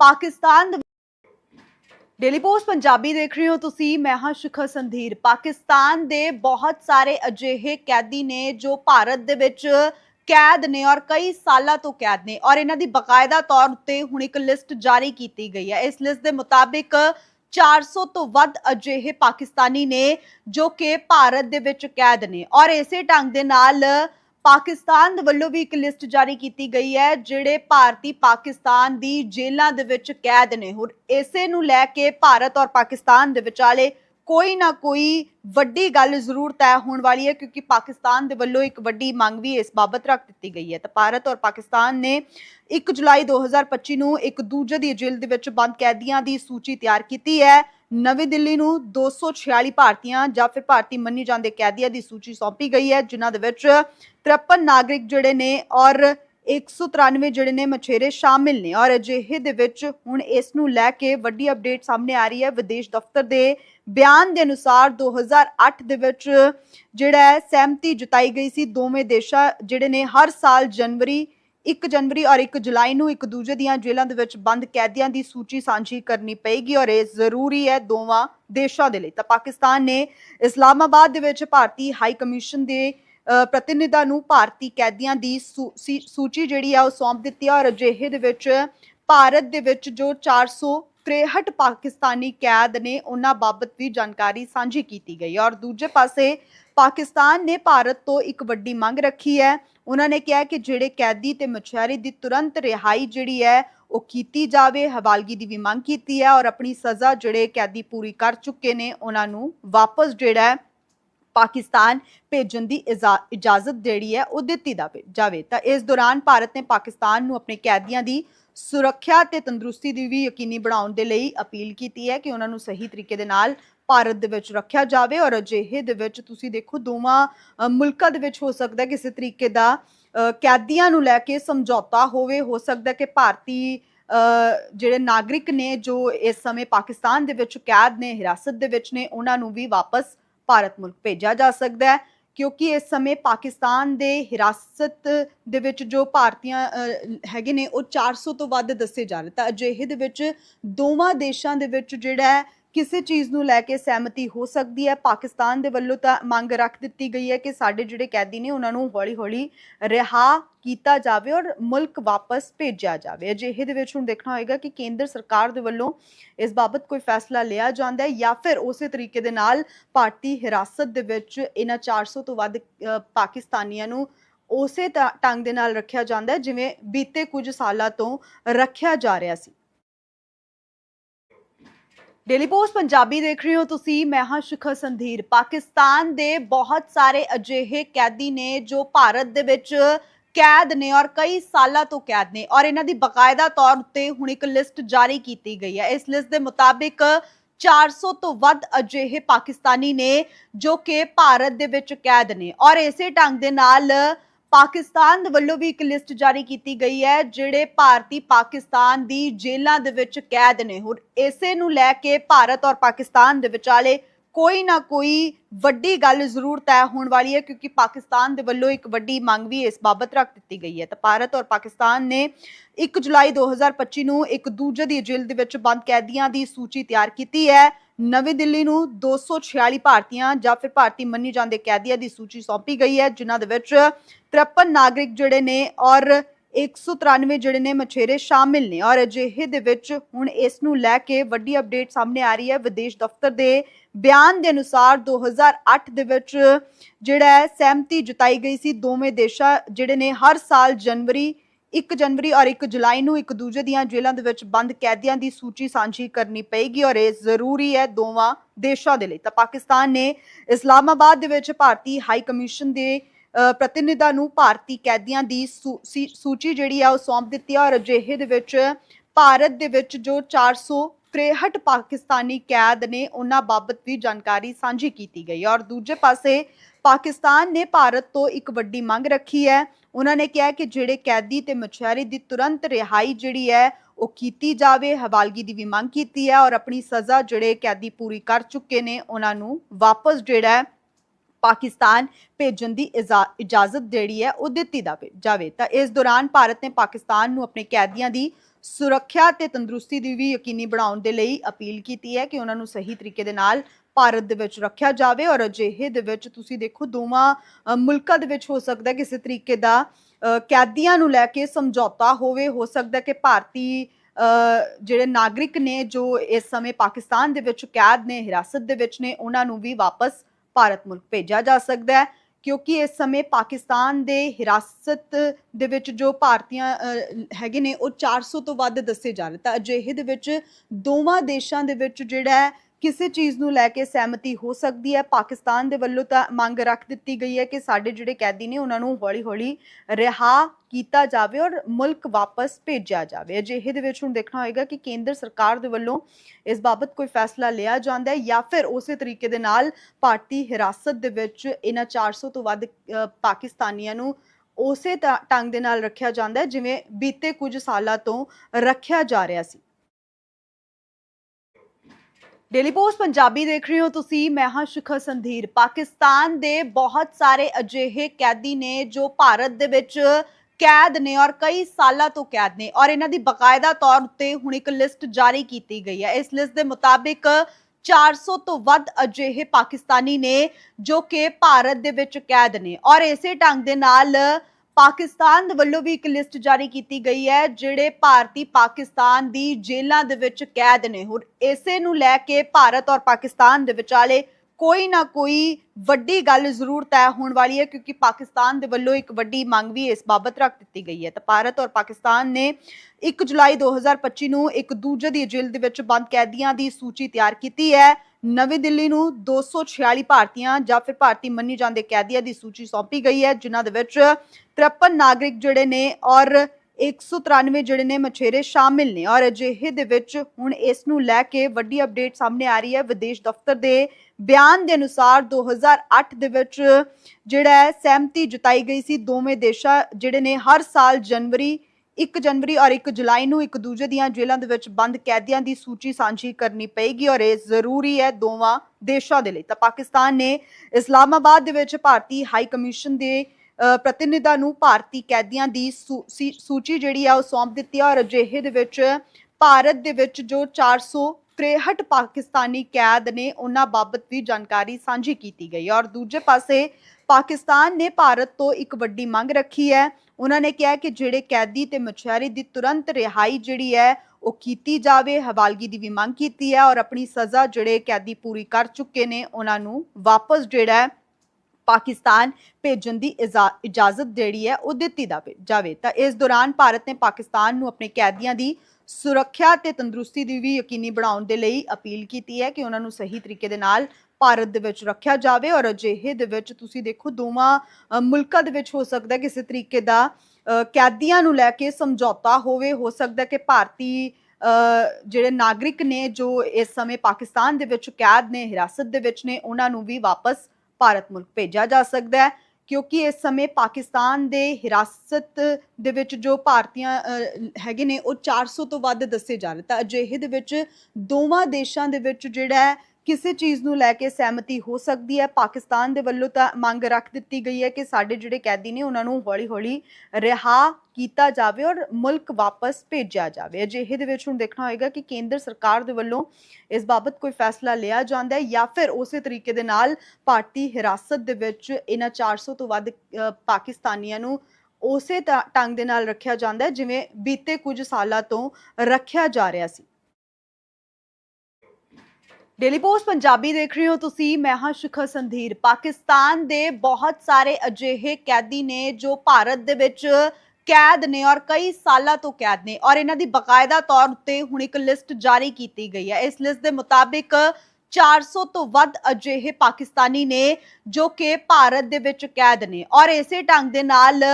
ਪਾਕਿਸਤਾਨ ਦੇ daily post Punjabi ਦੇਖ ਰਹੇ ਹੋ ਤੁਸੀਂ, ਮੈਂ ਹਾਂ ਸ਼ਿਖਰ ਸੰਧੀਰ। ਪਾਕਿਸਤਾਨ ਦੇ ਬਹੁਤ ਸਾਰੇ ਅਜਿਹੇ ਕੈਦੀ ਨੇ ਜੋ ਭਾਰਤ ਦੇ ਵਿੱਚ ਕੈਦ ਨੇ ਔਰ ਕਈ ਸਾਲਾਂ ਤੋਂ ਕੈਦ ਨੇ ਔਰ ਇਹਨਾਂ ਦੀ ਬਕਾਇਦਾ ਤੌਰ ਉੱਤੇ ਹੁਣ ਇੱਕ ਲਿਸਟ ਜਾਰੀ ਕੀਤੀ ਗਈ ਹੈ। ਇਸ ਲਿਸਟ ਦੇ ਮੁਤਾਬਿਕ 400 ਤੋਂ ਵੱਧ ਅਜਿਹੇ ਪਾਕਿਸਤਾਨੀ ਨੇ ਜੋ ਕਿ ਭਾਰਤ ਦੇ ਵਿੱਚ ਕੈਦ ਨੇ ਔਰ ਇਸੇ ਢੰਗ ਦੇ ਨਾਲ ਪਾਕਿਸਤਾਨ ਦੇ ਵੱਲੋਂ ਵੀ ਇੱਕ ਲਿਸਟ ਜਾਰੀ ਕੀਤੀ ਗਈ ਹੈ, ਜਿਹੜੇ ਭਾਰਤੀ ਪਾਕਿਸਤਾਨ ਦੀ ਜੇਲ੍ਹਾਂ ਦੇ ਵਿੱਚ ਕੈਦ ਨੇ। ਹੁਣ ਇਸੇ ਨੂੰ ਲੈ ਕੇ ਭਾਰਤ ਔਰ ਪਾਕਿਸਤਾਨ ਦੇ ਵਿਚਾਲੇ ਕੋਈ ਨਾ ਕੋਈ ਵੱਡੀ ਗੱਲ ਜ਼ਰੂਰ ਤੈਅ ਹੋਣ ਵਾਲੀ ਹੈ, ਕਿਉਂਕਿ ਪਾਕਿਸਤਾਨ ਦੇ ਵੱਲੋਂ ਇੱਕ ਵੱਡੀ ਮੰਗ ਵੀ ਇਸ ਬਾਬਤ ਰੱਖ ਦਿੱਤੀ ਗਈ ਹੈ। ਤਾਂ ਭਾਰਤ ਔਰ ਪਾਕਿਸਤਾਨ ਨੇ 1 ਜੁਲਾਈ 2025 ਨੂੰ ਇੱਕ ਦੂਜੇ ਦੀ ਜੇਲ੍ਹ ਦੇ ਵਿੱਚ ਬੰਦ ਕੈਦੀਆਂ ਦੀ ਸੂਚੀ ਤਿਆਰ ਕੀਤੀ ਹੈ। ਨਵੀਂ ਦਿੱਲੀ ਨੂੰ 246 ਭਾਰਤੀਆਂ ਜਾਂ ਫਿਰ ਭਾਰਤੀ ਮੰਨੀ ਜਾਂਦੇ ਕੈਦੀਆਂ ਦੀ ਸੂਚੀ ਸੌਂਪੀ ਗਈ ਹੈ, ਜਿਨ੍ਹਾਂ ਦੇ ਵਿੱਚ 53 ਨਾਗਰਿਕ ਜਿਹੜੇ ਨੇ ਔਰ 193 ਜਿਹੜੇ ਨੇ ਮਛੇਰੇ ਸ਼ਾਮਿਲ ਨੇ। ਔਰ ਅਜਿਹੇ ਦੇ ਵਿੱਚ ਹੁਣ ਇਸ ਨੂੰ ਲੈ ਕੇ ਵੱਡੀ ਅਪਡੇਟ ਸਾਹਮਣੇ ਆ ਰਹੀ ਹੈ। ਵਿਦੇਸ਼ ਦਫ਼ਤਰ ਦੇ ਬਿਆਨ ਦੇ ਅਨੁਸਾਰ 2008 ਦੇ ਵਿੱਚ ਜਿਹੜਾ ਸਹਿਮਤੀ ਜਤਾਈ ਗਈ ਸੀ। ਦੋਵੇਂ ਦੇਸ਼ਾਂ ਜਿਹੜੇ ਨੇ ਹਰ ਸਾਲ ਜਨਵਰੀ 1 ਜਨਵਰੀ ਔਰ 1 ਜੁਲਾਈ ਨੂੰ ਇੱਕ ਦੂਜੇ ਦੀਆਂ ਜੇਲ੍ਹਾਂ ਦੇ ਵਿੱਚ ਬੰਦ ਕੈਦੀਆਂ ਦੀ ਸੂਚੀ ਸਾਂਝੀ ਕਰਨੀ ਪਏਗੀ ਔਰ ਇਹ ਜ਼ਰੂਰੀ ਹੈ ਦੋਵਾਂ ਦੇਸ਼ਾਂ ਦੇ ਲਈ। ਤਾਂ ਪਾਕਿਸਤਾਨ ਨੇ ਇਸਲਾਮਾਬਾਦ ਦੇ ਵਿੱਚ ਭਾਰਤੀ ਹਾਈ ਕਮਿਸ਼ਨ ਦੇ ਪ੍ਰਤੀਨਿਧਾਂ ਨੂੰ ਭਾਰਤੀ ਕੈਦੀਆਂ ਦੀ ਸੂ- ਸੀ- ਸੂਚੀ ਜਿਹੜੀ ਆ ਉਹ ਸੌਂਪ ਦਿੱਤੀ ਆ ਔਰ ਅਜਿਹੇ ਦੇ ਵਿੱਚ ਭਾਰਤ ਦੇ ਵਿੱਚ ਜੋ 463 ਪਾਕਿਸਤਾਨੀ ਕੈਦ ਨੇ ਉਹਨਾਂ ਬਾਬਤ ਵੀ ਜਾਣਕਾਰੀ ਸਾਂਝੀ ਕੀਤੀ ਗਈ। ਔਰ ਦੂਜੇ ਪਾਸੇ ਪਾਕਿਸਤਾਨ ਨੇ ਭਾਰਤ ਤੋਂ ਇੱਕ ਵੱਡੀ ਮੰਗ ਰੱਖੀ ਹੈ ਉਹਨਾਂ ਨੇ ਕਿਹਾ ਕਿ ਜਿਹੜੇ ਕੈਦੀ ਤੇ ਮਛਿਆਰੀ ਦੀ ਤੁਰੰਤ ਰਿਹਾਈ ਜਿਹੜੀ ਹੈ, ਉਹ ਕੀਤੀ ਜਾਵੇ, ਹਵਾਲਗੀ ਦੀ ਵੀ ਮੰਗ ਕੀਤੀ ਹੈ ਔਰ ਆਪਣੀ ਸਜ਼ਾ ਜਿਹੜੇ ਕੈਦੀ ਪੂਰੀ ਕਰ ਚੁੱਕੇ ਨੇ, ਉਹਨਾਂ ਨੂੰ ਵਾਪਸ ਜਿਹੜਾ ਹੈ, ਪਾਕਿਸਤਾਨ ਭੇਜਣ ਦੀ ਇਜਾ- ਇਜਾਜ਼ਤ ਜਿਹੜੀ ਹੈ, ਉਹ ਦਿੱਤੀ ਜਾਵੇ ਜਾਵੇ। ਤਾਂ ਇਸ ਦੌਰਾਨ ਭਾਰਤ ਨੇ ਪਾਕਿਸਤਾਨ ਨੂੰ ਆਪਣੇ ਕੈਦੀਆਂ ਦੀ ਸੁਰੱਖਿਆ ਤੇ ਤੰਦਰੁਸਤੀ ਦੀ ਵੀ ਯਕੀਨੀ ਬਣਾਉਣ ਦੇ ਲਈ ਅਪੀਲ ਕੀਤੀ ਹੈ ਕਿ ਉਹਨਾਂ ਨੂੰ ਸਹੀ ਤਰੀਕੇ ਦੇ ਨਾਲ ਭਾਰਤ ਦੇ ਵਿੱਚ ਰੱਖਿਆ ਜਾਵੇ ਔਰ ਅਜਿਹੇ ਦੇ ਵਿੱਚ ਤੁਸੀਂ ਦੇਖੋ ਦੋਵਾਂ ਮੁਲਕਾਂ ਦੇ ਵਿੱਚ ਹੋ ਸਕਦਾ ਕਿਸੇ ਤਰੀਕੇ ਦਾ ਕੈਦੀਆਂ ਨੂੰ ਲੈ ਕੇ ਸਮਝੌਤਾ ਹੋਵੇ, ਹੋ ਸਕਦਾ ਕਿ ਭਾਰਤੀ ਜਿਹੜੇ ਨਾਗਰਿਕ ਨੇ ਜੋ ਇਸ ਸਮੇਂ ਪਾਕਿਸਤਾਨ ਦੇ ਵਿੱਚ ਕੈਦ ਨੇ, ਹਿਰਾਸਤ ਦੇ ਵਿੱਚ ਨੇ, ਉਹਨਾਂ ਨੂੰ ਵੀ ਵਾਪਸ ਭਾਰਤ ਮੁਲਕ ਭੇਜਿਆ ਜਾ ਸਕਦਾ ਹੈ, ਕਿਉਂਕਿ ਇਸ ਸਮੇਂ ਪਾਕਿਸਤਾਨ ਦੇ ਹਿਰਾਸਤ ਦੇ ਵਿੱਚ ਜੋ ਭਾਰਤੀਆਂ ਹੈਗੇ ਨੇ, ਉਹ 400 ਤੋਂ ਵੱਧ ਦੱਸੇ ਜਾ ਰਹੇ ਤਾਂ ਅਜਿਹੇ ਦੇ ਵਿੱਚ ਦੋਵਾਂ ਦੇਸ਼ਾਂ ਦੇ ਵਿੱਚ ਜਿਹੜਾ ਕਿਸੇ ਚੀਜ਼ ਨੂੰ ਲੈ ਕੇ ਸਹਿਮਤੀ ਹੋ ਸਕਦੀ ਹੈ। ਪਾਕਿਸਤਾਨ ਦੇ ਵੱਲੋਂ ਤਾਂ ਮੰਗ ਰੱਖ ਦਿੱਤੀ ਗਈ ਹੈ ਕਿ ਸਾਡੇ ਜਿਹੜੇ ਕੈਦੀ ਨੇ ਉਹਨਾਂ ਨੂੰ ਹੌਲੀ-ਹੌਲੀ ਰਿਹਾ ਕੀਤਾ ਜਾਵੇ ਔਰ ਮੁਲਕ ਵਾਪਸ ਭੇਜਿਆ ਜਾਵੇ। ਅਜਿਹੇ ਦੇ ਵਿੱਚ ਹੁਣ ਦੇਖਣਾ ਹੋਏਗਾ ਕਿ ਕੇਂਦਰ ਸਰਕਾਰ ਦੇ ਵੱਲੋਂ ਇਸ ਬਾਬਤ ਕੋਈ ਫੈਸਲਾ ਲਿਆ ਜਾਂਦਾ ਹੈ ਜਾਂ ਫਿਰ ਉਸੇ ਤਰੀਕੇ ਦੇ ਨਾਲ ਭਾਰਤੀ ਹਿਰਾਸਤ ਦੇ ਵਿੱਚ ਇਹਨਾਂ 400 ਤੋਂ ਵੱਧ ਅ, ਪਾਕਿਸਤਾਨੀਆਂ ਨੂੰ ਉਸੇ ਤ- ਢੰਗ ਦੇ ਨਾਲ ਰੱਖਿਆ ਜਾਂਦਾ ਹੈ ਜਿਵੇਂ ਬੀਤੇ ਕੁਝ ਸਾਲਾਂ ਤੋਂ ਰੱਖਿਆ ਜਾ ਰਿਹਾ ਸੀ। ਡੇਲੀ ਪੋਸਟ ਪੰਜਾਬੀ ਦੇਖ ਰਹੇ ਹੋ ਤੁਸੀਂ, ਮੈਂ ਹਾਂ ਸ਼ਿਖਰ ਸੰਧੀਰ। ਪਾਕਿਸਤਾਨ ਦੇ ਬਹੁਤ ਸਾਰੇ ਅਜਿਹੇ ਕੈਦੀ ਨੇ ਜੋ ਭਾਰਤ ਦੇ ਵਿੱਚ ਕੈਦ ਨੇ ਔਰ ਕਈ ਸਾਲਾਂ ਤੋਂ ਕੈਦ ਨੇ ਔਰ ਇਹਨਾਂ ਦੀ ਬਕਾਇਦਾ ਤੌਰ ਉੱਤੇ ਹੁਣ ਇੱਕ ਲਿਸਟ ਜਾਰੀ ਕੀਤੀ ਗਈ ਹੈ। ਇਸ ਲਿਸਟ ਦੇ ਮੁਤਾਬਿਕ 400 ਤੋਂ ਵੱਧ ਅਜਿਹੇ ਪਾਕਿਸਤਾਨੀ ਨੇ ਜੋ ਕਿ ਭਾਰਤ ਦੇ ਵਿੱਚ ਕੈਦ ਨੇ ਔਰ ਇਸੇ ਢੰਗ ਦੇ ਨਾਲ ਪਾਕਿਸਤਾਨ ਦੇ ਵੱਲੋਂ ਵੀ ਇੱਕ ਲਿਸਟ ਜਾਰੀ ਕੀਤੀ ਗਈ ਹੈ, ਜਿਹੜੇ ਭਾਰਤੀ ਪਾਕਿਸਤਾਨ ਦੀ ਜੇਲ੍ਹਾਂ ਦੇ ਵਿੱਚ ਕੈਦ ਨੇ। ਹੁਣ ਇਸੇ ਨੂੰ ਲੈ ਕੇ ਭਾਰਤ ਔਰ ਪਾਕਿਸਤਾਨ ਦੇ ਵਿਚਾਲੇ ਕੋਈ ਨਾ ਕੋਈ ਵੱਡੀ ਗੱਲ ਜ਼ਰੂਰ ਤੈਅ ਹੋਣ ਵਾਲੀ ਹੈ, ਕਿਉਂਕਿ ਪਾਕਿਸਤਾਨ ਦੇ ਵੱਲੋਂ ਇੱਕ ਵੱਡੀ ਮੰਗ ਵੀ ਇਸ ਬਾਬਤ ਰੱਖ ਦਿੱਤੀ ਗਈ ਹੈ। ਤਾਂ ਭਾਰਤ ਔਰ ਪਾਕਿਸਤਾਨ ਨੇ 1 ਜੁਲਾਈ 2025 ਨੂੰ ਇੱਕ ਦੂਜੇ ਦੀ ਜੇਲ੍ਹ ਦੇ ਵਿੱਚ ਬੰਦ ਕੈਦੀਆਂ ਦੀ ਸੂਚੀ ਤਿਆਰ ਕੀਤੀ ਹੈ। ਨਵੀਂ ਦਿੱਲੀ ਨੂੰ 246 ਭਾਰਤੀਆਂ ਜਾਂ ਫਿਰ ਭਾਰਤੀ ਮੰਨੀ ਜਾਂਦੇ ਕੈਦੀਆਂ ਦੀ ਸੂਚੀ ਸੌਂਪੀ ਗਈ ਹੈ, ਜਿਨ੍ਹਾਂ ਦੇ ਵਿੱਚ 53 ਨਾਗਰਿਕ ਜਿਹੜੇ ਨੇ ਔਰ 193 ਜਿਹੜੇ ਨੇ ਮਛੇਰੇ ਸ਼ਾਮਿਲ ਨੇ ਔਰ ਅਜਿਹੇ ਦੇ ਵਿੱਚ ਹੁਣ ਇਸ ਨੂੰ ਲੈ ਕੇ ਵੱਡੀ ਅਪਡੇਟ ਸਾਹਮਣੇ ਆ ਰਹੀ ਹੈ ਵਿਦੇਸ਼ ਦਫ਼ਤਰ ਦੇ ਬਿਆਨ ਦੇ ਅਨੁਸਾਰ 2008 ਦੇ ਵਿੱਚ ਜਿਹੜਾ ਹੈ ਸਹਿਮਤੀ ਜਤਾਈ ਗਈ ਸੀ, ਦੋਵੇਂ ਦੇਸ਼ਾਂ ਜਿਹੜੇ ਨੇ ਹਰ ਸਾਲ ਜਨਵਰੀ 1 ਜਨਵਰੀ ਔਰ 1 ਜੁਲਾਈ ਨੂੰ ਇੱਕ ਦੂਜੇ ਦੀਆਂ ਜੇਲ੍ਹਾਂ ਦੇ ਵਿੱਚ ਬੰਦ ਕੈਦੀਆਂ ਦੀ ਸੂਚੀ ਸਾਂਝੀ ਕਰਨੀ ਪਏਗੀ ਔਰ ਇਹ ਜ਼ਰੂਰੀ ਹੈ ਦੋਵਾਂ ਦੇਸ਼ਾਂ ਦੇ ਲਈ ਤਾਂ ਪਾਕਿਸਤਾਨ ਨੇ ਇਸਲਾਮਾਬਾਦ ਦੇ ਵਿੱਚ ਭਾਰਤੀ ਹਾਈ ਕਮਿਸ਼ਨ ਦੇ ਪ੍ਰਤੀਨਿਧਾਂ ਨੂੰ ਭਾਰਤੀ ਕੈਦੀਆਂ ਦੀ ਸੂ- ਸੀ- ਸੂਚੀ ਜਿਹੜੀ ਆ ਉਹ ਸੌਂਪ ਦਿੱਤੀ ਆ ਔਰ ਅਜਿਹੇ ਦੇ ਵਿੱਚ ਭਾਰਤ ਦੇ ਵਿੱਚ ਜੋ 463 ਪਾਕਿਸਤਾਨੀ ਕੈਦ ਨੇ ਉਹਨਾਂ ਬਾਬਤ ਵੀ ਜਾਣਕਾਰੀ ਸਾਂਝੀ ਕੀਤੀ ਗਈ ਔਰ ਦੂਜੇ ਪਾਸੇ ਪਾਕਿਸਤਾਨ ਨੇ ਭਾਰਤ ਤੋਂ ਇੱਕ ਵੱਡੀ ਮੰਗ ਰੱਖੀ ਹੈ। ਉਹਨਾਂ ਨੇ ਕਿਹਾ ਕਿ ਜਿਹੜੇ ਕੈਦੀ ਤੇ ਮਛਿਆਰੀ ਦੀ ਤੁਰੰਤ ਰਿਹਾਈ ਜਿਹੜੀ ਹੈ ਉਹ ਕੀਤੀ ਜਾਵੇ, ਹਵਾਲਗੀ ਦੀ ਵੀ ਮੰਗ ਕੀਤੀ ਹੈ ਔਰ ਆਪਣੀ ਸਜ਼ਾ ਜਿਹੜੇ ਕੈਦੀ ਪੂਰੀ ਕਰ ਚੁੱਕੇ ਨੇ, ਉਹਨਾਂ ਨੂੰ ਵਾਪਸ ਜਿਹੜਾ ਪਾਕਿਸਤਾਨ ਭੇਜਣ ਦੀ ਇਜਾ- ਇਜਾਜ਼ਤ ਜਿਹੜੀ ਹੈ ਉਹ ਦਿੱਤੀ ਜਾਵੇ ਜਾਵੇ। ਤਾਂ ਇਸ ਦੌਰਾਨ ਭਾਰਤ ਨੇ ਪਾਕਿਸਤਾਨ ਨੂੰ ਆਪਣੇ ਕੈਦੀਆਂ ਦੀ ਸੁਰੱਖਿਆ ਤੇ ਤੰਦਰੁਸਤੀ ਦੀ ਵੀ ਯਕੀਨੀ ਬਣਾਉਣ ਦੇ ਲਈ ਅਪੀਲ ਕੀਤੀ ਹੈ ਕਿ ਉਹਨਾਂ ਨੂੰ ਸਹੀ ਤਰੀਕੇ ਦੇ ਨਾਲ ਭਾਰਤ ਦੇ ਵਿੱਚ ਰੱਖਿਆ ਜਾਵੇ ਔਰ ਅਜਿਹੇ ਦੇ ਵਿੱਚ ਤੁਸੀਂ ਦੇਖੋ ਦੋਵਾਂ ਮੁਲਕਾਂ ਦੇ ਵਿੱਚ ਹੋ ਸਕਦਾ ਕਿਸੇ ਤਰੀਕੇ ਦਾ ਕੈਦੀਆਂ ਨੂੰ ਲੈ ਕੇ ਸਮਝੌਤਾ ਹੋਵੇ ਹੋ ਸਕਦਾ ਕਿ ਭਾਰਤੀ ਅ, ਜਿਹੜੇ ਨਾਗਰਿਕ ਨੇ ਜੋ ਇਸ ਸਮੇਂ ਪਾਕਿਸਤਾਨ ਦੇ ਵਿੱਚ ਕੈਦ ਨੇ ਹਿਰਾਸਤ ਦੇ ਵਿੱਚ ਨੇ ਉਹਨਾਂ ਨੂੰ ਵੀ ਵਾਪਸ ਭਾਰਤ ਮੁਲਕ ਭੇਜਿਆ ਜਾ ਸਕਦਾ ਹੈ, ਕਿਉਂਕਿ ਇਸ ਸਮੇਂ ਪਾਕਿਸਤਾਨ ਦੇ ਹਿਰਾਸਤ ਦੇ ਵਿੱਚ ਜੋ ਭਾਰਤੀਆਂ ਹੈਗੇ ਨੇ, ਉਹ 400 ਤੋਂ ਵੱਧ ਦੱਸੇ ਜਾ ਰਹੇ ਤਾਂ ਅਜਿਹੇ ਦੇ ਵਿੱਚ ਦੋਵਾਂ ਦੇਸ਼ਾਂ ਦੇ ਵਿੱਚ ਜਿਹੜਾ ਕਿਸੇ ਚੀਜ਼ ਨੂੰ ਲੈ ਕੇ ਸਹਿਮਤੀ ਹੋ ਸਕਦੀ ਹੈ। ਪਾਕਿਸਤਾਨ ਦੇ ਵੱਲੋਂ ਤਾਂ ਮੰਗ ਰੱਖ ਦਿੱਤੀ ਗਈ ਹੈ ਕਿ ਸਾਡੇ ਜਿਹੜੇ ਕੈਦੀ ਨੇ, ਉਹਨਾਂ ਨੂੰ ਹੌਲੀ-ਹੌਲੀ ਰਿਹਾ ਕੀਤਾ ਜਾਵੇ ਔਰ ਮੁਲਕ ਵਾਪਸ ਭੇਜਿਆ ਜਾਵੇ। ਅਜਿਹੇ ਦੇ ਵਿੱਚ ਹੁਣ ਦੇਖਣਾ ਹੋਏਗਾ ਕਿ ਕੇਂਦਰ ਸਰਕਾਰ ਦੇ ਵੱਲੋਂ ਇਸ ਬਾਬਤ ਕੋਈ ਫੈਸਲਾ ਲਿਆ ਜਾਂਦਾ ਹੈ ਜਾਂ ਫਿਰ ਉਸੇ ਤਰੀਕੇ ਦੇ ਨਾਲ ਭਾਰਤੀ ਹਿਰਾਸਤ ਦੇ ਵਿੱਚ ਇਹਨਾਂ 400 ਤੋਂ ਵੱਧ ਪਾਕਿਸਤਾਨੀਆਂ ਨੂੰ ਉਸੇ ਤ- ਢੰਗ ਦੇ ਨਾਲ ਰੱਖਿਆ ਜਾਂਦਾ ਹੈ, ਜਿਵੇਂ ਬੀਤੇ ਕੁਝ ਸਾਲਾਂ ਤੋਂ ਰੱਖਿਆ ਜਾ ਰਿਹਾ ਸੀ। ਡੇਲੀ ਪੋਸਟ ਪੰਜਾਬੀ ਦੇਖ ਰਹੇ ਹੋ ਤੁਸੀਂ, ਮੈਂ ਹਾਂ ਸ਼ਿਖਰ ਸੰਧੀਰ। ਪਾਕਿਸਤਾਨ ਦੇ ਬਹੁਤ ਸਾਰੇ ਅਜਿਹੇ ਕੈਦੀ ਨੇ ਜੋ ਭਾਰਤ ਦੇ ਵਿੱਚ ਕੈਦ ਨੇ ਔਰ ਕਈ ਸਾਲਾਂ ਤੋਂ ਕੈਦ ਨੇ ਔਰ ਇਹਨਾਂ ਦੀ ਬਕਾਇਦਾ ਤੌਰ ਉੱਤੇ ਹੁਣ ਇੱਕ ਲਿਸਟ ਜਾਰੀ ਕੀਤੀ ਗਈ ਹੈ। ਇਸ ਲਿਸਟ ਦੇ ਮੁਤਾਬਿਕ 400 ਤੋਂ ਵੱਧ ਅਜਿਹੇ ਪਾਕਿਸਤਾਨੀ ਨੇ ਜੋ ਕਿ ਭਾਰਤ ਦੇ ਵਿੱਚ ਕੈਦ ਨੇ ਔਰ ਇਸੇ ਢੰਗ ਦੇ ਨਾਲ ਪਾਕਿਸਤਾਨ ਦੇ ਵੱਲੋਂ ਵੀ ਇੱਕ ਲਿਸਟ ਜਾਰੀ ਕੀਤੀ ਗਈ ਹੈ, ਜਿਹੜੇ ਭਾਰਤੀ ਪਾਕਿਸਤਾਨ ਦੀ ਜੇਲ੍ਹਾਂ ਦੇ ਵਿੱਚ ਕੈਦ ਨੇ। ਹੁਣ ਇਸੇ ਨੂੰ ਲੈ ਕੇ ਭਾਰਤ ਔਰ ਪਾਕਿਸਤਾਨ ਦੇ ਵਿਚਾਲੇ ਕੋਈ ਨਾ ਕੋਈ ਵੱਡੀ ਗੱਲ ਜ਼ਰੂਰ ਤੈਅ ਹੋਣ ਵਾਲੀ ਹੈ, ਕਿਉਂਕਿ ਪਾਕਿਸਤਾਨ ਦੇ ਵੱਲੋਂ ਇੱਕ ਵੱਡੀ ਮੰਗ ਵੀ ਇਸ ਬਾਬਤ ਰੱਖ ਦਿੱਤੀ ਗਈ ਹੈ। ਤਾਂ ਭਾਰਤ ਔਰ ਪਾਕਿਸਤਾਨ ਨੇ 1 ਜੁਲਾਈ 2025 ਨੂੰ ਇੱਕ ਦੂਜੇ ਦੀ ਜੇਲ੍ਹ ਦੇ ਵਿੱਚ ਬੰਦ ਕੈਦੀਆਂ ਦੀ ਸੂਚੀ ਤਿਆਰ ਕੀਤੀ ਹੈ। ਨਵੀਂ ਦਿੱਲੀ ਨੂੰ 246 ਭਾਰਤੀਆਂ ਜਾਂ ਫਿਰ ਭਾਰਤੀ ਮੰਨੀ ਜਾਂਦੇ ਕੈਦੀਆਂ ਦੀ ਸੂਚੀ ਸੌਂਪੀ ਗਈ ਹੈ, ਜਿਨ੍ਹਾਂ ਦੇ ਵਿੱਚ 53 ਨਾਗਰਿਕ ਜਿਹੜੇ ਨੇ ਔਰ 193 ਜਿਹੜੇ ਨੇ ਮਛੇਰੇ ਸ਼ਾਮਿਲ ਨੇ। ਔਰ ਅਜਿਹੇ ਦੇ ਵਿੱਚ ਹੁਣ ਇਸ ਨੂੰ ਲੈ ਕੇ ਵੱਡੀ ਅਪਡੇਟ ਸਾਹਮਣੇ ਆ ਰਹੀ ਹੈ। ਵਿਦੇਸ਼ ਦਫ਼ਤਰ ਦੇ ਬਿਆਨ ਦੇ ਅਨੁਸਾਰ 2008 ਦੇ ਵਿੱਚ ਜਿਹੜਾ ਸਹਿਮਤੀ ਜਤਾਈ ਗਈ ਸੀ। ਦੋਵੇਂ ਦੇਸ਼ਾਂ ਜਿਹੜੇ ਨੇ ਹਰ ਸਾਲ ਜਨਵਰੀ 1 ਜਨਵਰੀ ਔਰ 1 ਜੁਲਾਈ ਨੂੰ ਇੱਕ ਦੂਜੇ ਦੀਆਂ ਜੇਲ੍ਹਾਂ ਦੇ ਵਿੱਚ ਬੰਦ ਕੈਦੀਆਂ ਦੀ ਸੂਚੀ ਸਾਂਝੀ ਕਰਨੀ ਪਏਗੀ ਔਰ ਇਹ ਜ਼ਰੂਰੀ ਹੈ ਦੋਵਾਂ ਦੇਸ਼ਾਂ ਦੇ ਲਈ। ਤਾਂ ਪਾਕਿਸਤਾਨ ਨੇ ਇਸਲਾਮਾਬਾਦ ਦੇ ਵਿੱਚ ਭਾਰਤੀ ਹਾਈ ਕਮਿਸ਼ਨ ਦੇ ਪ੍ਰਤੀਨਿਧਾਂ ਨੂੰ ਭਾਰਤੀ ਕੈਦੀਆਂ ਦੀ ਸੂ- ਸੀ- ਸੂਚੀ ਜਿਹੜੀ ਆ ਉਹ ਸੌਂਪ ਦਿੱਤੀ ਆ ਔਰ ਅਜਿਹੇ ਦੇ ਵਿੱਚ ਭਾਰਤ ਦੇ ਵਿੱਚ ਜੋ 463 ਪਾਕਿਸਤਾਨੀ ਕੈਦ ਨੇ ਉਹਨਾਂ ਬਾਬਤ ਵੀ ਜਾਣਕਾਰੀ ਸਾਂਝੀ ਕੀਤੀ ਗਈ। ਔਰ ਦੂਜੇ ਪਾਸੇ ਪਾਕਿਸਤਾਨ ਨੇ ਭਾਰਤ ਤੋਂ ਇੱਕ ਵੱਡੀ ਮੰਗ ਰੱਖੀ ਹੈ ਉਹਨਾਂ ਨੇ ਕਿਹਾ ਕਿ ਜਿਹੜੇ ਕੈਦੀ ਤੇ ਮਛਿਆਰੀ ਦੀ ਤੁਰੰਤ ਰਿਹਾਈ ਜਿਹੜੀ ਹੈ, ਉਹ ਕੀਤੀ ਜਾਵੇ, ਹਵਾਲਗੀ ਦੀ ਵੀ ਮੰਗ ਕੀਤੀ ਹੈ ਔਰ ਆਪਣੀ ਸਜ਼ਾ ਜਿਹੜੇ ਕੈਦੀ ਪੂਰੀ ਕਰ ਚੁੱਕੇ ਨੇ, ਉਹਨਾਂ ਨੂੰ ਵਾਪਸ ਜਿਹੜਾ ਹੈ, ਪਾਕਿਸਤਾਨ ਭੇਜਣ ਦੀ ਇਜ਼ਾ- ਇਜਾਜ਼ਤ ਜਿਹੜੀ ਹੈ, ਉਹ ਦਿੱਤੀ ਜਾਵੇ ਜਾਵੇ। ਤਾਂ ਇਸ ਦੌਰਾਨ ਭਾਰਤ ਨੇ ਪਾਕਿਸਤਾਨ ਨੂੰ ਆਪਣੇ ਕੈਦੀਆਂ ਦੀ ਸੁਰੱਖਿਆ ਤੇ ਤੰਦਰੁਸਤੀ ਦੀ ਵੀ ਯਕੀਨੀ ਬਣਾਉਣ ਦੇ ਲਈ ਅਪੀਲ ਕੀਤੀ ਹੈ ਕਿ ਉਹਨਾਂ ਨੂੰ ਸਹੀ ਤਰੀਕੇ ਦੇ ਨਾਲ ਭਾਰਤ ਦੇ ਵਿੱਚ ਰੱਖਿਆ ਜਾਵੇ ਔਰ ਅਜਿਹੇ ਦੇ ਵਿੱਚ ਤੁਸੀਂ ਦੇਖੋ ਦੋਵਾਂ ਮੁਲਕਾਂ ਦੇ ਵਿੱਚ ਹੋ ਸਕਦਾ ਕਿਸੇ ਤਰੀਕੇ ਦਾ ਕੈਦੀਆਂ ਨੂੰ ਲੈ ਕੇ ਸਮਝੌਤਾ ਹੋਵੇ ਹੋ ਸਕਦਾ ਕਿ ਭਾਰਤੀ ਜਿਹੜੇ ਨਾਗਰਿਕ ਨੇ ਜੋ ਇਸ ਸਮੇਂ ਪਾਕਿਸਤਾਨ ਦੇ ਵਿੱਚ ਕੈਦ ਨੇ ਹਿਰਾਸਤ ਦੇ ਵਿੱਚ ਨੇ ਉਹਨਾਂ ਨੂੰ ਵੀ ਵਾਪਸ ਭਾਰਤ ਮੁਲਕ ਭੇਜਿਆ ਜਾ ਸਕਦਾ ਹੈ ਕਿਉਂਕਿ ਇਸ ਸਮੇਂ ਪਾਕਿਸਤਾਨ ਦੇ ਹਿਰਾਸਤ ਦੇ ਵਿੱਚ ਜੋ ਭਾਰਤੀਆਂ ਅ, ਹੈਗੇ ਨੇ ਉਹ 400 ਤੋਂ ਵੱਧ ਦੱਸੇ ਜਾ ਰਹੇ ਤਾਂ ਅਜਿਹੇ ਦੇ ਵਿੱਚ ਦੋਵਾਂ ਦੇਸ਼ਾਂ ਦੇ ਵਿੱਚ ਜਿਹੜਾ ਕਿਸੇ ਚੀਜ਼ ਨੂੰ ਲੈ ਕੇ ਸਹਿਮਤੀ ਹੋ ਸਕਦੀ ਹੈ। ਪਾਕਿਸਤਾਨ ਦੇ ਵੱਲੋਂ ਤਾਂ ਮੰਗ ਰੱਖ ਦਿੱਤੀ ਗਈ ਹੈ ਕਿ ਸਾਡੇ ਜਿਹੜੇ ਕੈਦੀ ਨੇ ਉਹਨਾਂ ਨੂੰ ਹੌਲੀ-ਹੌਲੀ ਰਿਹਾ ਕੀਤਾ ਜਾਵੇ ਔਰ ਮੁਲਕ ਵਾਪਸ ਭੇਜਿਆ ਜਾਵੇ। ਅਜਿਹੇ ਦੇ ਵਿੱਚ ਹੁਣ ਦੇਖਣਾ ਹੋਏਗਾ ਕਿ ਕੇਂਦਰ ਸਰਕਾਰ ਦੇ ਵੱਲੋਂ ਇਸ ਬਾਬਤ ਕੋਈ ਫੈਸਲਾ ਲਿਆ ਜਾਂਦਾ ਹੈ ਜਾਂ ਫਿਰ ਉਸੇ ਤਰੀਕੇ ਦੇ ਨਾਲ ਭਾਰਤੀ ਹਿਰਾਸਤ ਦੇ ਵਿੱਚ ਇਹਨਾਂ 400 ਤੋਂ ਵੱਧ ਪਾਕਿਸਤਾਨੀਆਂ ਨੂੰ ਉਸੇ ਤ- ਢੰਗ ਦੇ ਨਾਲ ਰੱਖਿਆ ਜਾਂਦਾ ਜਿਵੇਂ ਬੀਤੇ ਕੁਝ ਸਾਲਾਂ ਤੋਂ ਰੱਖਿਆ ਜਾ ਰਿਹਾ ਸੀ। ਡੇਲੀ ਪੋਸਟ ਪੰਜਾਬੀ ਦੇਖ ਰਹੇ ਹੋ ਤੁਸੀਂ, ਮੈਂ ਹਾਂ ਸ਼ਿਖਾ ਸੰਧੀਰ। ਪਾਕਿਸਤਾਨ ਦੇ ਬਹੁਤ ਸਾਰੇ ਅਜਿਹੇ ਕੈਦੀ ਨੇ ਜੋ ਭਾਰਤ ਦੇ ਵਿੱਚ ਕੈਦ ਨੇ ਔਰ ਕਈ ਸਾਲਾਂ ਤੋਂ ਕੈਦ ਨੇ ਔਰ ਇਹਨਾਂ ਦੀ ਬਕਾਇਦਾ ਤੌਰ ਉੱਤੇ ਹੁਣ ਇੱਕ ਲਿਸਟ ਜਾਰੀ ਕੀਤੀ ਗਈ ਹੈ। ਇਸ ਲਿਸਟ ਦੇ ਮੁਤਾਬਿਕ 400 ਤੋਂ ਵੱਧ ਅਜਿਹੇ ਪਾਕਿਸਤਾਨੀ ਨੇ ਜੋ ਕਿ ਭਾਰਤ ਦੇ ਵਿੱਚ ਕੈਦ ਨੇ ਔਰ ਇਸੇ ਢੰਗ ਦੇ ਨਾਲ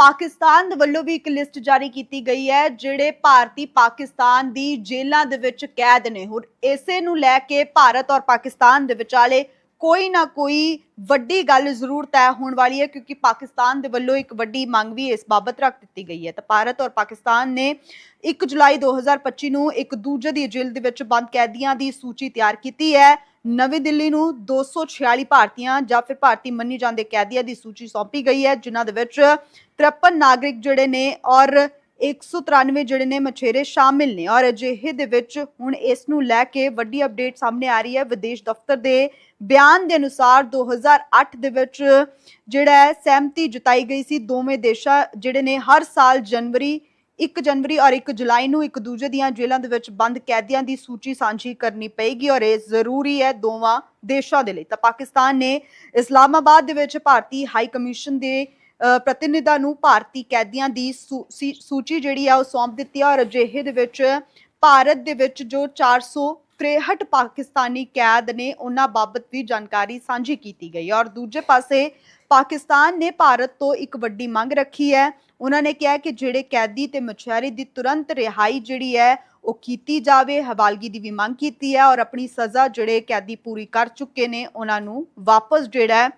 ਪਾਕਿਸਤਾਨ ਦੇ ਵੱਲੋਂ ਵੀ ਇੱਕ ਲਿਸਟ ਜਾਰੀ ਕੀਤੀ ਗਈ ਹੈ, ਜਿਹੜੇ ਭਾਰਤੀ ਪਾਕਿਸਤਾਨ ਦੀ ਜੇਲ੍ਹਾਂ ਦੇ ਵਿੱਚ ਕੈਦ ਨੇ। ਹੁਣ ਇਸੇ ਨੂੰ ਲੈ ਕੇ ਭਾਰਤ ਔਰ ਪਾਕਿਸਤਾਨ ਦੇ ਵਿਚਾਲੇ ਕੋਈ ਨਾ ਕੋਈ ਵੱਡੀ ਗੱਲ ਜ਼ਰੂਰ ਤੈਅ ਹੋਣ ਵਾਲੀ ਹੈ, ਕਿਉਂਕਿ ਪਾਕਿਸਤਾਨ ਦੇ ਵੱਲੋਂ ਇੱਕ ਵੱਡੀ ਮੰਗ ਵੀ ਇਸ ਬਾਬਤ ਰੱਖ ਦਿੱਤੀ ਗਈ ਹੈ। ਤਾਂ ਭਾਰਤ ਔਰ ਪਾਕਿਸਤਾਨ ਨੇ 1 ਜੁਲਾਈ 2025 ਨੂੰ ਇੱਕ ਦੂਜੇ ਦੀ ਜੇਲ੍ਹ ਦੇ ਵਿੱਚ ਬੰਦ ਕੈਦੀਆਂ ਦੀ ਸੂਚੀ ਤਿਆਰ ਕੀਤੀ ਹੈ। ਨਵੀਂ ਦਿੱਲੀ ਨੂੰ 246 ਭਾਰਤੀਆਂ ਜਾਂ ਫਿਰ ਭਾਰਤੀ ਮੰਨੀ ਜਾਂਦੇ ਕੈਦੀਆਂ ਦੀ ਸੂਚੀ ਸੌਂਪੀ ਗਈ ਹੈ, ਜਿਨ੍ਹਾਂ ਦੇ ਵਿੱਚ 53 ਨਾਗਰਿਕ ਜਿਹੜੇ ਨੇ ਔਰ 193 ਜਿਹੜੇ ਨੇ ਮਛੇਰੇ ਸ਼ਾਮਿਲ ਨੇ ਔਰ ਅਜਿਹੇ ਦੇ ਵਿੱਚ ਹੁਣ ਇਸ ਨੂੰ ਲੈ ਕੇ ਵੱਡੀ ਅਪਡੇਟ ਸਾਹਮਣੇ ਆ ਰਹੀ ਹੈ ਵਿਦੇਸ਼ ਦਫ਼ਤਰ ਦੇ ਬਿਆਨ ਦੇ ਅਨੁਸਾਰ 2008 ਦੇ ਵਿੱਚ ਜਿਹੜਾ ਹੈ ਸਹਿਮਤੀ ਜਤਾਈ ਗਈ ਸੀ, ਦੋਵੇਂ ਦੇਸ਼ਾਂ ਜਿਹੜੇ ਨੇ ਹਰ ਸਾਲ ਜਨਵਰੀ 1 ਜਨਵਰੀ ਔਰ 1 ਜੁਲਾਈ ਨੂੰ ਇੱਕ ਦੂਜੇ ਦੀਆਂ ਜੇਲ੍ਹਾਂ ਦੇ ਵਿੱਚ ਬੰਦ ਕੈਦੀਆਂ ਦੀ ਸੂਚੀ ਸਾਂਝੀ ਕਰਨੀ ਪਏਗੀ ਔਰ ਇਹ ਜ਼ਰੂਰੀ ਹੈ ਦੋਵਾਂ ਦੇਸ਼ਾਂ ਦੇ ਲਈ ਤਾਂ ਪਾਕਿਸਤਾਨ ਨੇ ਇਸਲਾਮਾਬਾਦ ਦੇ ਵਿੱਚ ਭਾਰਤੀ ਹਾਈ ਕਮਿਸ਼ਨ ਦੇ ਪ੍ਰਤੀਨਿਧਾਂ ਨੂੰ ਭਾਰਤੀ ਕੈਦੀਆਂ ਦੀ ਸੂ- ਸੀ- ਸੂਚੀ ਜਿਹੜੀ ਆ ਉਹ ਸੌਂਪ ਦਿੱਤੀ ਹੈ ਔਰ ਅਜਿਹੇ ਦੇ ਵਿੱਚ ਭਾਰਤ ਦੇ ਵਿੱਚ ਜੋ 463 ਪਾਕਿਸਤਾਨੀ ਕੈਦ ਨੇ ਉਹਨਾਂ ਬਾਬਤ ਵੀ ਜਾਣਕਾਰੀ ਸਾਂਝੀ ਕੀਤੀ ਗਈ ਔਰ ਦੂਜੇ ਪਾਸੇ ਪਾਕਿਸਤਾਨ ਨੇ ਭਾਰਤ ਤੋਂ ਇੱਕ ਵੱਡੀ ਮੰਗ ਰੱਖੀ ਹੈ। ਉਹਨਾਂ ਨੇ ਕਿਹਾ ਕਿ ਜਿਹੜੇ ਕੈਦੀ ਤੇ ਮਛਿਆਰੀ ਦੀ ਤੁਰੰਤ ਰਿਹਾਈ ਜਿਹੜੀ ਹੈ, ਉਹ ਕੀਤੀ ਜਾਵੇ। ਹਵਾਲਗੀ ਦੀ ਵੀ ਮੰਗ ਕੀਤੀ ਹੈ ਔਰ ਆਪਣੀ ਸਜ਼ਾ ਜਿਹੜੇ ਕੈਦੀ ਪੂਰੀ ਕਰ ਚੁੱਕੇ ਨੇ, ਉਹਨਾਂ ਨੂੰ ਵਾਪਸ ਜਿਹੜਾ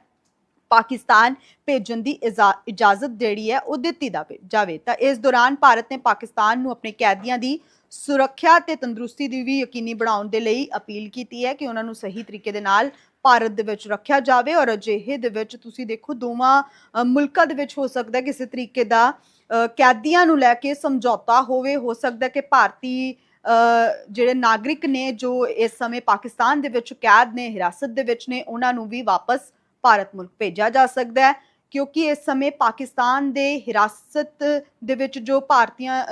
ਪਾਕਿਸਤਾਨ ਭੇਜਣ ਦੀ ਇਜਾ- ਇਜਾਜ਼ਤ ਜਿਹੜੀ ਹੈ ਉਹ ਦਿੱਤੀ ਜਾਵੇ ਜਾਵੇ। ਤਾਂ ਇਸ ਦੌਰਾਨ ਭਾਰਤ ਨੇ ਪਾਕਿਸਤਾਨ ਨੂੰ ਆਪਣੇ ਕੈਦੀਆਂ ਦੀ ਸੁਰੱਖਿਆ ਤੇ ਤੰਦਰੁਸਤੀ ਦੀ ਵੀ ਯਕੀਨੀ ਬਣਾਉਣ ਦੇ ਲਈ ਅਪੀਲ ਕੀਤੀ ਹੈ ਕਿ ਉਹਨਾਂ ਨੂੰ ਸਹੀ ਤਰੀਕੇ ਦੇ ਨਾਲ ਭਾਰਤ ਦੇ ਵਿੱਚ ਰੱਖਿਆ ਜਾਵੇ ਔਰ ਅਜਿਹੇ ਦੇ ਵਿੱਚ ਤੁਸੀਂ ਦੇਖੋ ਦੋਵਾਂ ਮੁਲਕਾਂ ਦੇ ਵਿੱਚ ਹੋ ਸਕਦਾ ਕਿਸੇ ਤਰੀਕੇ ਦਾ ਕੈਦੀਆਂ ਨੂੰ ਲੈ ਕੇ ਸਮਝੌਤਾ ਹੋਵੇ, ਹੋ ਸਕਦਾ ਕਿ ਭਾਰਤੀ ਜਿਹੜੇ ਨਾਗਰਿਕ ਨੇ ਜੋ ਇਸ ਸਮੇਂ ਪਾਕਿਸਤਾਨ ਦੇ ਵਿੱਚ ਕੈਦ ਨੇ, ਹਿਰਾਸਤ ਦੇ ਵਿੱਚ ਨੇ, ਉਹਨਾਂ ਨੂੰ ਵੀ ਵਾਪਸ ਭਾਰਤ ਮੁਲਕ ਭੇਜਿਆ ਜਾ ਸਕਦਾ ਹੈ, ਕਿਉਂਕਿ ਇਸ ਸਮੇਂ ਪਾਕਿਸਤਾਨ ਦੇ ਹਿਰਾਸਤ ਦੇ ਵਿੱਚ ਜੋ ਭਾਰਤੀਆਂ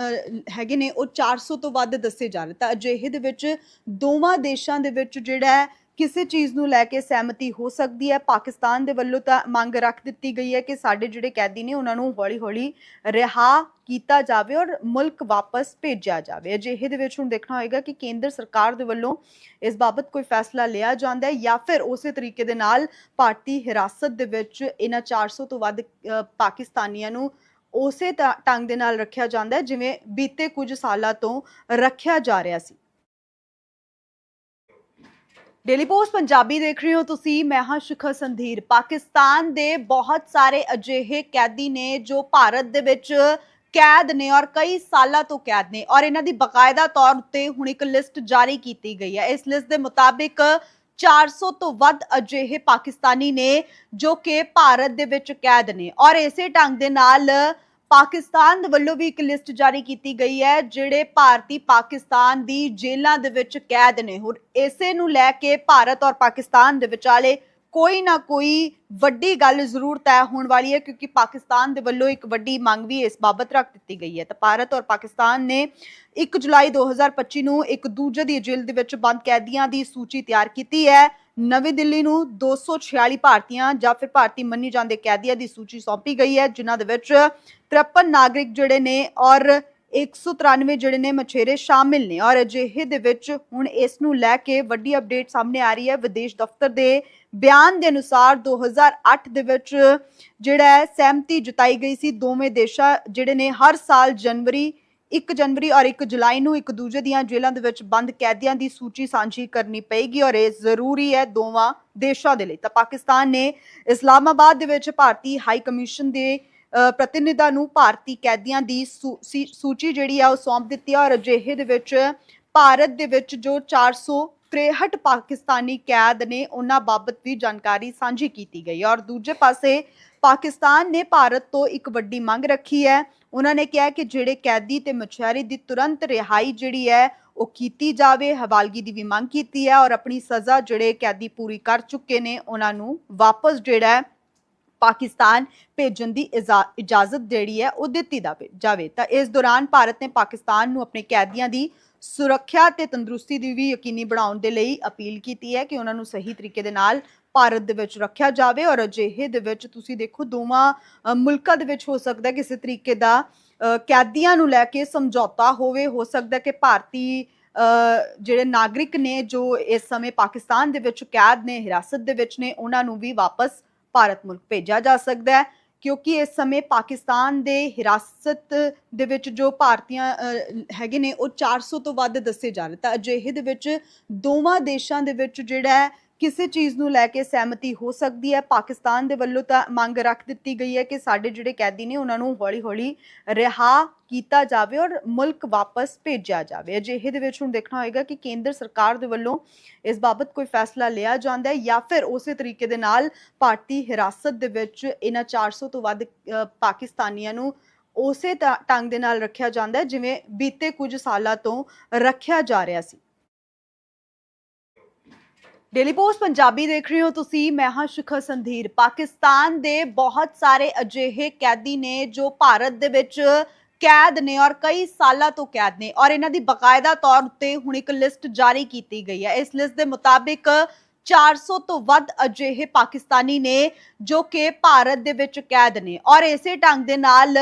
ਹੈਗੇ ਨੇ, ਉਹ 400 ਤੋਂ ਵੱਧ ਦੱਸੇ ਜਾ ਰਹੇ ਤਾਂ ਅਜਿਹੇ ਦੇ ਵਿੱਚ ਦੋਵਾਂ ਦੇਸ਼ਾਂ ਦੇ ਵਿੱਚ ਜਿਹੜਾ ਕਿਸੇ ਚੀਜ਼ ਨੂੰ ਲੈ ਕੇ ਸਹਿਮਤੀ ਹੋ ਸਕਦੀ ਹੈ। ਪਾਕਿਸਤਾਨ ਦੇ ਵੱਲੋਂ ਤਾਂ ਮੰਗ ਰੱਖ ਦਿੱਤੀ ਗਈ ਹੈ ਕਿ ਸਾਡੇ ਜਿਹੜੇ ਕੈਦੀ ਨੇ, ਉਹਨਾਂ ਨੂੰ ਹੌਲੀ-ਹੌਲੀ ਰਿਹਾ ਕੀਤਾ ਜਾਵੇ ਔਰ ਮੁਲਕ ਵਾਪਸ ਭੇਜਿਆ ਜਾਵੇ। ਅਜਿਹੇ ਦੇ ਵਿੱਚ ਹੁਣ ਦੇਖਣਾ ਹੋਏਗਾ ਕਿ ਕੇਂਦਰ ਸਰਕਾਰ ਦੇ ਵੱਲੋਂ ਇਸ ਬਾਬਤ ਕੋਈ ਫੈਸਲਾ ਲਿਆ ਜਾਂਦਾ ਹੈ ਜਾਂ ਫਿਰ ਉਸੇ ਤਰੀਕੇ ਦੇ ਨਾਲ ਭਾਰਤੀ ਹਿਰਾਸਤ ਦੇ ਵਿੱਚ ਇਹਨਾਂ 400 ਤੋਂ ਵੱਧ ਪਾਕਿਸਤਾਨੀਆਂ ਨੂੰ ਉਸੇ ਤ- ਢੰਗ ਦੇ ਨਾਲ ਰੱਖਿਆ ਜਾਂਦਾ ਹੈ, ਜਿਵੇਂ ਬੀਤੇ ਕੁਝ ਸਾਲਾਂ ਤੋਂ ਰੱਖਿਆ ਜਾ ਰਿਹਾ ਸੀ। ਡੇਲੀ ਪੋਸਟ ਪੰਜਾਬੀ ਦੇਖ ਰਹੇ ਹੋ ਤੁਸੀਂ। ਮੈਂ ਹਾਂ ਸ਼ਿਖਰ ਸੰਧੀਰ। ਪਾਕਿਸਤਾਨ ਦੇ ਬਹੁਤ ਸਾਰੇ ਅਜਿਹੇ ਕੈਦੀ ਨੇ ਜੋ ਭਾਰਤ ਦੇ ਵਿੱਚ ਕੈਦ ਨੇ ਔਰ ਕਈ ਸਾਲਾਂ ਤੋਂ ਕੈਦ ਨੇ ਔਰ ਇਹਨਾਂ ਦੀ ਬਕਾਇਦਾ ਤੌਰ ਉੱਤੇ ਹੁਣ ਇੱਕ ਲਿਸਟ ਜਾਰੀ ਕੀਤੀ ਗਈ ਹੈ। ਇਸ ਲਿਸਟ ਦੇ ਮੁਤਾਬਿਕ 400 ਤੋਂ ਵੱਧ ਅਜਿਹੇ ਪਾਕਿਸਤਾਨੀ ਨੇ ਜੋ ਕਿ ਭਾਰਤ ਦੇ ਵਿੱਚ ਕੈਦ ਨੇ ਔਰ ਇਸੇ ਢੰਗ ਦੇ ਨਾਲ ਪਾਕਿਸਤਾਨ ਦੇ ਵੱਲੋਂ ਵੀ ਇੱਕ ਲਿਸਟ ਜਾਰੀ ਕੀਤੀ ਗਈ ਹੈ, ਜਿਹੜੇ ਭਾਰਤੀ ਪਾਕਿਸਤਾਨ ਦੀ ਜੇਲ੍ਹਾਂ ਦੇ ਵਿੱਚ ਕੈਦ ਨੇ। ਹੁਣ ਇਸੇ ਨੂੰ ਲੈ ਕੇ ਭਾਰਤ ਔਰ ਪਾਕਿਸਤਾਨ ਦੇ ਵਿਚਾਲੇ ਕੋਈ ਨਾ ਕੋਈ ਵੱਡੀ ਗੱਲ ਜ਼ਰੂਰ ਤੈਅ ਹੋਣ ਵਾਲੀ ਹੈ, ਕਿਉਂਕਿ ਪਾਕਿਸਤਾਨ ਦੇ ਵੱਲੋਂ ਇੱਕ ਵੱਡੀ ਮੰਗ ਵੀ ਇਸ ਬਾਬਤ ਰੱਖ ਦਿੱਤੀ ਗਈ ਹੈ। ਤਾਂ ਭਾਰਤ ਔਰ ਪਾਕਿਸਤਾਨ ਨੇ 1 ਜੁਲਾਈ 2025 ਨੂੰ ਇੱਕ ਦੂਜੇ ਦੀ ਜੇਲ੍ਹ ਦੇ ਵਿੱਚ ਬੰਦ ਕੈਦੀਆਂ ਦੀ ਸੂਚੀ ਤਿਆਰ ਕੀਤੀ ਹੈ। ਨਵੀਂ ਦਿੱਲੀ ਨੂੰ 246 ਭਾਰਤੀਆਂ ਜਾਂ ਫਿਰ ਭਾਰਤੀ ਮੰਨੀ ਜਾਂਦੇ ਕੈਦੀਆਂ ਦੀ ਸੂਚੀ ਸੌਂਪੀ ਗਈ ਹੈ, ਜਿਨ੍ਹਾਂ ਦੇ ਵਿੱਚ 53 ਨਾਗਰਿਕ ਜਿਹੜੇ ਨੇ ਔਰ 193 ਜਿਹੜੇ ਨੇ ਮਛੇਰੇ ਸ਼ਾਮਿਲ ਨੇ ਔਰ ਅਜਿਹੇ ਦੇ ਵਿੱਚ ਹੁਣ ਇਸ ਨੂੰ ਲੈ ਕੇ ਵੱਡੀ ਅਪਡੇਟ ਸਾਹਮਣੇ ਆ ਰਹੀ ਹੈ ਵਿਦੇਸ਼ ਦਫ਼ਤਰ ਦੇ ਬਿਆਨ ਦੇ ਅਨੁਸਾਰ 2008 ਦੇ ਵਿੱਚ ਜਿਹੜਾ ਹੈ ਸਹਿਮਤੀ ਜਤਾਈ ਗਈ ਸੀ, ਦੋਵੇਂ ਦੇਸ਼ਾਂ ਜਿਹੜੇ ਨੇ ਹਰ ਸਾਲ ਜਨਵਰੀ 1 ਜਨਵਰੀ ਔਰ 1 ਜੁਲਾਈ ਨੂੰ ਇੱਕ ਦੂਜੇ ਦੀਆਂ ਜੇਲ੍ਹਾਂ ਦੇ ਵਿੱਚ ਬੰਦ ਕੈਦੀਆਂ ਦੀ ਸੂਚੀ ਸਾਂਝੀ ਕਰਨੀ ਪਏਗੀ ਔਰ ਇਹ ਜ਼ਰੂਰੀ ਹੈ ਦੋਵਾਂ ਦੇਸ਼ਾਂ ਦੇ ਲਈ ਤਾਂ ਪਾਕਿਸਤਾਨ ਨੇ ਇਸਲਾਮਾਬਾਦ ਦੇ ਵਿੱਚ ਭਾਰਤੀ ਹਾਈ ਕਮਿਸ਼ਨ ਦੇ ਪ੍ਰਤੀਨਿਧਾਂ ਨੂੰ ਭਾਰਤੀ ਕੈਦੀਆਂ ਦੀ ਸੂ- ਸੀ- ਸੂਚੀ ਜਿਹੜੀ ਆ ਉਹ ਸੌਂਪ ਦਿੱਤੀ ਹੈ ਔਰ ਅਜਿਹੇ ਦੇ ਵਿੱਚ ਭਾਰਤ ਦੇ ਵਿੱਚ ਜੋ 463 ਪਾਕਿਸਤਾਨੀ ਕੈਦ ਨੇ ਉਹਨਾਂ ਬਾਬਤ ਵੀ ਜਾਣਕਾਰੀ ਸਾਂਝੀ ਕੀਤੀ ਗਈ ਔਰ ਦੂਜੇ ਪਾਸੇ ਪਾਕਿਸਤਾਨ ਨੇ ਭਾਰਤ ਤੋਂ ਇੱਕ ਵੱਡੀ ਮੰਗ ਰੱਖੀ ਹੈ। ਉਹਨਾਂ ਨੇ ਕਿਹਾ ਕਿ ਜਿਹੜੇ ਕੈਦੀ ਤੇ ਮਛਿਆਰੀ ਦੀ ਤੁਰੰਤ ਰਿਹਾਈ ਜਿਹੜੀ ਹੈ, ਉਹ ਕੀਤੀ ਜਾਵੇ, ਹਵਾਲਗੀ ਦੀ ਵੀ ਮੰਗ ਕੀਤੀ ਹੈ ਔਰ ਆਪਣੀ ਸਜ਼ਾ ਜਿਹੜੇ ਕੈਦੀ ਪੂਰੀ ਕਰ ਚੁੱਕੇ ਨੇ, ਉਹਨਾਂ ਨੂੰ ਵਾਪਸ ਜਿਹੜਾ ਪਾਕਿਸਤਾਨ ਭੇਜਣ ਦੀ ਇਜਾ- ਇਜਾਜ਼ਤ ਜਿਹੜੀ ਹੈ ਉਹ ਦਿੱਤੀ ਜਾਵੇ ਜਾਵੇ। ਤਾਂ ਇਸ ਦੌਰਾਨ ਭਾਰਤ ਨੇ ਪਾਕਿਸਤਾਨ ਨੂੰ ਆਪਣੇ ਕੈਦੀਆਂ ਦੀ ਸੁਰੱਖਿਆ ਤੇ ਤੰਦਰੁਸਤੀ ਦੀ ਵੀ ਯਕੀਨੀ ਬਣਾਉਣ ਦੇ ਲਈ ਅਪੀਲ ਕੀਤੀ ਹੈ ਕਿ ਉਹਨਾਂ ਨੂੰ ਸਹੀ ਤਰੀਕੇ ਦੇ ਨਾਲ ਭਾਰਤ ਦੇ ਵਿੱਚ ਰੱਖਿਆ ਜਾਵੇ ਔਰ ਅਜਿਹੇ ਦੇ ਵਿੱਚ ਤੁਸੀਂ ਦੇਖੋ ਦੋਵਾਂ ਮੁਲਕਾਂ ਦੇ ਵਿੱਚ ਹੋ ਸਕਦਾ ਕਿਸੇ ਤਰੀਕੇ ਦਾ ਕੈਦੀਆਂ ਨੂੰ ਲੈ ਕੇ ਸਮਝੌਤਾ ਹੋਵੇ, ਹੋ ਸਕਦਾ ਕਿ ਭਾਰਤੀ ਜਿਹੜੇ ਨਾਗਰਿਕ ਨੇ ਜੋ ਇਸ ਸਮੇਂ ਪਾਕਿਸਤਾਨ ਦੇ ਵਿੱਚ ਕੈਦ ਨੇ, ਹਿਰਾਸਤ ਦੇ ਵਿੱਚ ਨੇ, ਉਹਨਾਂ ਨੂੰ ਵੀ ਵਾਪਸ ਭਾਰਤ ਮੁਲਕ ਭੇਜਿਆ ਜਾ ਸਕਦਾ ਹੈ ਕਿਉਂਕਿ ਇਸ ਸਮੇਂ ਪਾਕਿਸਤਾਨ ਦੇ ਹਿਰਾਸਤ ਦੇ ਵਿੱਚ ਜੋ ਭਾਰਤੀਆਂ ਅ, ਹੈਗੇ ਨੇ ਉਹ 400 ਤੋਂ ਵੱਧ ਦੱਸੇ ਜਾ ਰਹੇ ਤਾਂ ਅਜਿਹੇ ਦੇ ਵਿੱਚ ਦੋਵਾਂ ਦੇਸ਼ਾਂ ਦੇ ਵਿੱਚ ਜਿਹੜਾ ਕਿਸੇ ਚੀਜ਼ ਨੂੰ ਲੈ ਕੇ ਸਹਿਮਤੀ ਹੋ ਸਕਦੀ ਹੈ। ਪਾਕਿਸਤਾਨ ਦੇ ਵੱਲੋਂ ਤਾਂ ਮੰਗ ਰੱਖ ਦਿੱਤੀ ਗਈ ਹੈ ਕਿ ਸਾਡੇ ਜਿਹੜੇ ਕੈਦੀ ਨੇ ਉਹਨਾਂ ਨੂੰ ਹੌਲੀ-ਹੌਲੀ ਰਿਹਾ ਕੀਤਾ ਜਾਵੇ ਔਰ ਮੁਲਕ ਵਾਪਸ ਭੇਜਿਆ ਜਾਵੇ। ਅਜਿਹੇ ਦੇ ਵਿੱਚ ਹੁਣ ਦੇਖਣਾ ਹੋਏਗਾ ਕਿ ਕੇਂਦਰ ਸਰਕਾਰ ਦੇ ਵੱਲੋਂ ਇਸ ਬਾਬਤ ਕੋਈ ਫੈਸਲਾ ਲਿਆ ਜਾਂਦਾ ਹੈ ਜਾਂ ਫਿਰ ਉਸੇ ਤਰੀਕੇ ਦੇ ਨਾਲ ਭਾਰਤੀ ਹਿਰਾਸਤ ਦੇ ਵਿੱਚ ਇਹਨਾਂ 400 ਤੋਂ ਵੱਧ ਪਾਕਿਸਤਾਨੀਆਂ ਨੂੰ ਉਸੇ ਤ- ਢੰਗ ਦੇ ਨਾਲ ਰੱਖਿਆ ਜਾਂਦਾ ਜਿਵੇਂ ਬੀਤੇ ਕੁਝ ਸਾਲਾਂ ਤੋਂ ਰੱਖਿਆ ਜਾ ਰਿਹਾ ਸੀ। ਡੇਲੀ ਪੋਸਟ ਪੰਜਾਬੀ ਦੇਖ ਰਹੇ ਹੋ ਤੁਸੀਂ, ਮੈਂ ਹਾਂ ਸ਼ਿਖਰ ਸੰਧੀਰ। ਪਾਕਿਸਤਾਨ ਦੇ ਬਹੁਤ ਸਾਰੇ ਅਜਿਹੇ ਕੈਦੀ ਨੇ ਜੋ ਭਾਰਤ ਦੇ ਵਿੱਚ ਕੈਦ ਨੇ ਔਰ ਕਈ ਸਾਲਾਂ ਤੋਂ ਕੈਦ ਨੇ ਔਰ ਇਹਨਾਂ ਦੀ ਬਕਾਇਦਾ ਤੌਰ ਉੱਤੇ ਹੁਣ ਇੱਕ ਲਿਸਟ ਜਾਰੀ ਕੀਤੀ ਗਈ ਹੈ। ਇਸ ਲਿਸਟ ਦੇ ਮੁਤਾਬਿਕ 400 ਤੋਂ ਵੱਧ ਅਜਿਹੇ ਪਾਕਿਸਤਾਨੀ ਨੇ ਜੋ ਕਿ ਭਾਰਤ ਦੇ ਵਿੱਚ ਕੈਦ ਨੇ ਔਰ ਇਸੇ ਢੰਗ ਦੇ ਨਾਲ